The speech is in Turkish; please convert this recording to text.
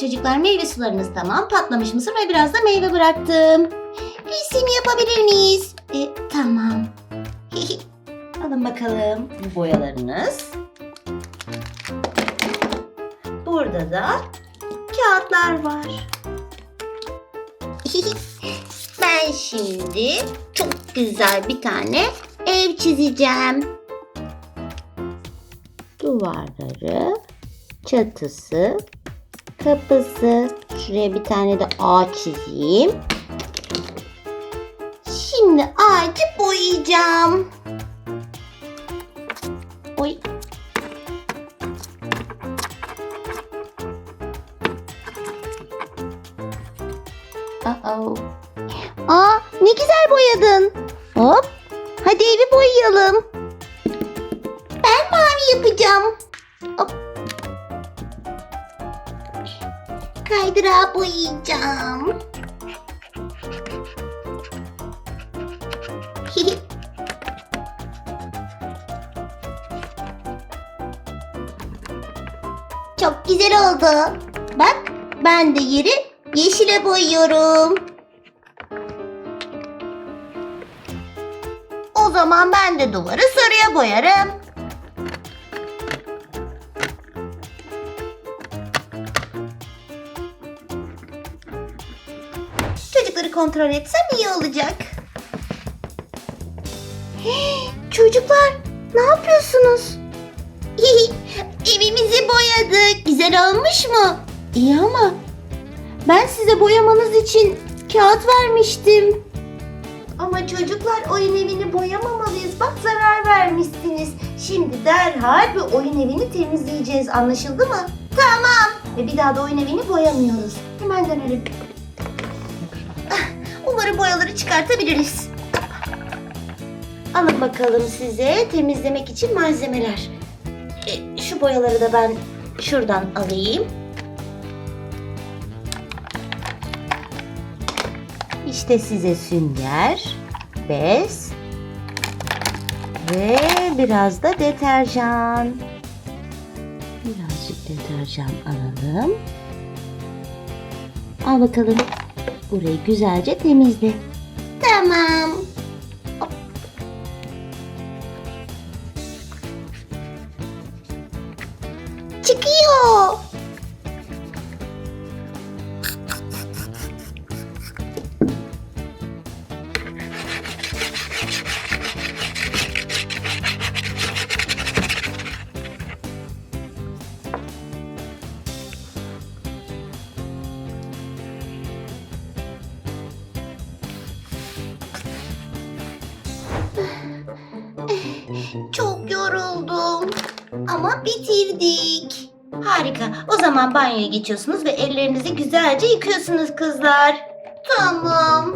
çocuklar meyve sularınız tamam. Patlamış mısır ve biraz da meyve bıraktım. Resim yapabilir miyiz? E, tamam. Alın bakalım bu boyalarınız. Burada da kağıtlar var. ben şimdi çok güzel bir tane ev çizeceğim. Duvarları, çatısı, kapısı. Şuraya bir tane de ağaç çizeyim. Şimdi ağacı boyayacağım. Oy. Uh-oh. Aa, ne güzel boyadın. Hop. Hadi evi boyayalım. Ben mavi yapacağım. Hop. Kaydırağı boyayacağım. Çok güzel oldu. Bak ben de yeri yeşile boyuyorum. O zaman ben de duvarı sarıya boyarım. Çocukları kontrol etsem iyi olacak. Çocuklar ne yapıyorsunuz? Evimizi boyadık. Güzel olmuş mu? İyi ama ben size boyamanız için kağıt vermiştim. Ama çocuklar oyun evini boyamamalıyız. Bak zarar vermişsiniz. Şimdi derhal bir oyun evini temizleyeceğiz. Anlaşıldı mı? Tamam. Ve bir daha da oyun evini boyamıyoruz. Hemen dönelim. Boyaları çıkartabiliriz. Alın bakalım size temizlemek için malzemeler. E, şu boyaları da ben şuradan alayım. İşte size sünger, bez ve biraz da deterjan. Birazcık deterjan alalım. Al bakalım. Burayı güzelce temizle. Tamam. Çıkıyor. Çok yoruldum. Ama bitirdik. Harika. O zaman banyoya geçiyorsunuz ve ellerinizi güzelce yıkıyorsunuz kızlar. Tamam.